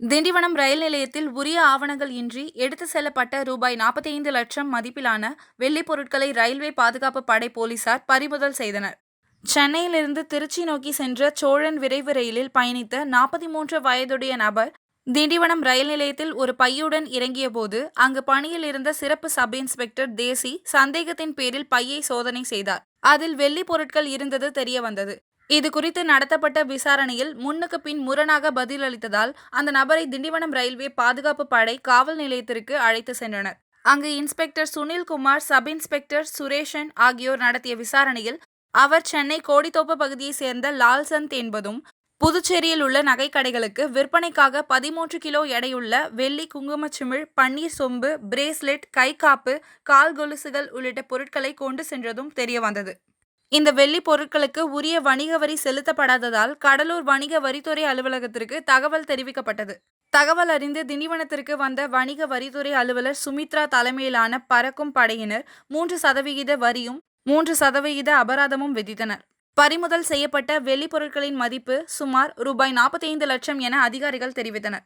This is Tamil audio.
திண்டிவனம் ரயில் நிலையத்தில் உரிய ஆவணங்கள் இன்றி எடுத்து செல்லப்பட்ட ரூபாய் நாற்பத்தைந்து லட்சம் மதிப்பிலான வெள்ளிப் பொருட்களை ரயில்வே பாதுகாப்பு படை போலீசார் பறிமுதல் செய்தனர். சென்னையிலிருந்து திருச்சி நோக்கி சென்ற சோழன் விரைவு ரயிலில் பயணித்த நாற்பத்தி மூன்று வயதுடைய நபர் திண்டிவனம் ரயில் நிலையத்தில் ஒரு பையுடன் இறங்கியபோது அங்கு பணியில் இருந்த சிறப்பு சப் இன்ஸ்பெக்டர் தேசி சந்தேகத்தின் பேரில் பையை சோதனை செய்தார். அதில் வெள்ளி பொருட்கள் இருந்தது தெரியவந்தது. இது குறித்து நடத்தப்பட்ட விசாரணையில் முன்னுக்கு பின் முரணாக பதிலளித்ததால் அந்த நபரை திண்டிவனம் ரயில்வே பாதுகாப்பு படை காவல் நிலையத்திற்கு அழைத்து சென்றனர். அங்கு inspector Sunilkumar sub inspector Sureshan ஆகியோர் நடத்திய விசாரணையில் அவர் சென்னை கோடித்தோப்பு பகுதியைச் சேர்ந்த லால்சந்த் என்பதும் புதுச்சேரியில் உள்ள நகைக்கடைகளுக்கு விற்பனைக்காக பதிமூன்று கிலோ எடையுள்ள வெள்ளி குங்குமச்சிமிழ் பன்னீர் சொம்பு பிரேஸ்லெட் கைகாப்பு கால் கொலுசுகள் உள்ளிட்ட பொருட்களை கொண்டு சென்றதும் தெரியவந்தது. இந்த வெள்ளி பொருட்களுக்கு உரிய வணிக வரி செலுத்தப்படாததால் கடலூர் வணிக வரித்துறை அலுவலகத்திற்கு தகவல் தெரிவிக்கப்பட்டது. தகவல் அறிந்து திண்டிவனத்திற்கு வந்த வணிக வரித்துறை அலுவலர் சுமித்ரா தலைமையிலான பறக்கும் படையினர் மூன்று சதவிகித வரியும் மூன்று சதவிகித அபராதமும் விதித்தனர். பறிமுதல் செய்யப்பட்ட வெள்ளி பொருட்களின் மதிப்பு சுமார் ரூபாய் நாற்பத்தைந்து லட்சம் என அதிகாரிகள் தெரிவித்தனர்.